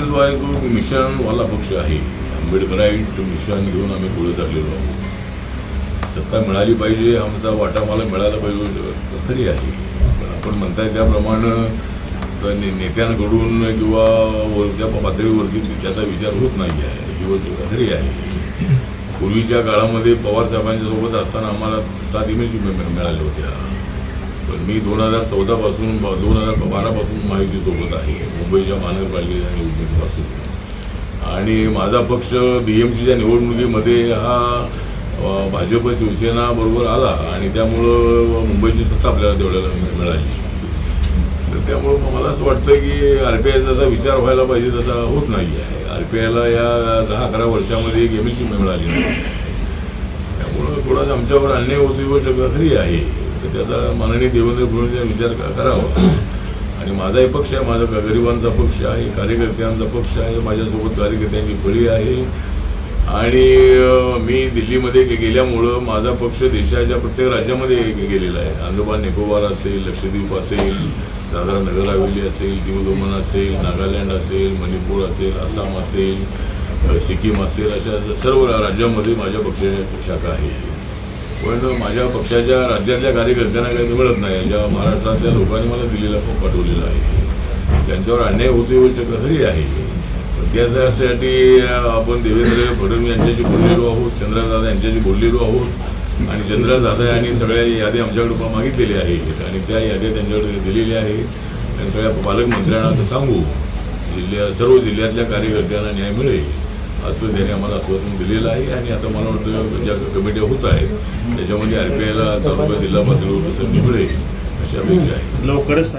जो आहे मिशनवाला पक्ष आहे आंबेडकराईट मिशन घेऊन आम्ही पुढे चाललेलो आहोत. सत्ता मिळाली पाहिजे आमचा वाटा मला मिळाला पाहिजे खरी आहे. पण आपण म्हणताय त्याप्रमाणे ने- नेत्यांकडून किंवा वरच्या पातळीवरती त्याचा विचार होत नाही आहे. ही गोष्ट खरी आहे. पूर्वीच्या काळामध्ये पवार साहेबांच्या सोबत असताना आम्हाला सात इमेज मिळाल्या होत्या. पण मी दोन हजार चौदापासून दोन हजार बारापासून माहितीसोबत आहे. मुंबईच्या महानगरपालिकेच्या निवडणुकीपासून. आणि माझा पक्ष बी एम सीच्या निवडणुकीमध्ये हा भाजप शिवसेना बरोबर आला आणि त्यामुळं मुंबईची सत्ता आपल्याला तेवढ्याला मिळाली. तर त्यामुळं मला असं वाटतं की आर पी आयचा जसा विचार व्हायला पाहिजे तसा होत नाही आहे आर पी आयला या दहा अकरा वर्षामध्ये एक एम एल सी मिळाली नाही. त्यामुळं थोडासा आमच्यावर अन्याय होतो व सगळं खरी आहे. तर त्याचा माननीय देवेंद्र फडणवीस विचार करावा? आणि माझाही पक्ष आहे माझा गरिबांचा पक्ष आहे कार्यकर्त्यांचा पक्ष आहे माझ्यासोबत कार्यकर्त्यांची फळी आहे. आणि मी दिल्लीमध्ये गेल्यामुळं माझा पक्ष देशाच्या प्रत्येक राज्यामध्ये गेलेला आहे. अंदमान निकोबार असेल लक्षद्वीप असेल दादरा नगर हवेली असेल दीव असेल नागालँड असेल मणिपूर असेल आसाम असेल सिक्कीम असेल अशा सर्व राज्यामध्ये माझ्या पक्षाच्या शाखा आहे पण माझ्या पक्षाच्या राज्यातल्या कार्यकर्त्यांना काही मिळत नाही. ज्या महाराष्ट्रातल्या लोकांनी मला दिलेला पाठवलेला आहे. त्यांच्यावर अन्याय होते गोष्ट तरी आहे. त्यासाठी आपण देवेंद्र फडणवीस यांच्याशी बोललेलो आहोत चंद्रदादा यांच्याशी बोललेलो आहोत आणि चंद्रदादा यांनी सगळ्या यादी आमच्याकडे मागितलेल्या आहेत आणि त्या याद्या त्यांच्याकडे दिलेल्या आहेत. आणि सगळ्या पालकमंत्र्यांना सांगू जिल्ह्या सर्व जिल्ह्यातल्या कार्यकर्त्यांना न्याय मिळेल. असं त्याने आम्हाला आश्वासन दिलेलं आहे आणि आता मला वाटतं ज्या कमिट्या होत आहेत त्याच्यामध्ये आर पी आयला चालू जिल्हा पातळीवर संधी मिळेल अशी अपेक्षा आहे. लवकरच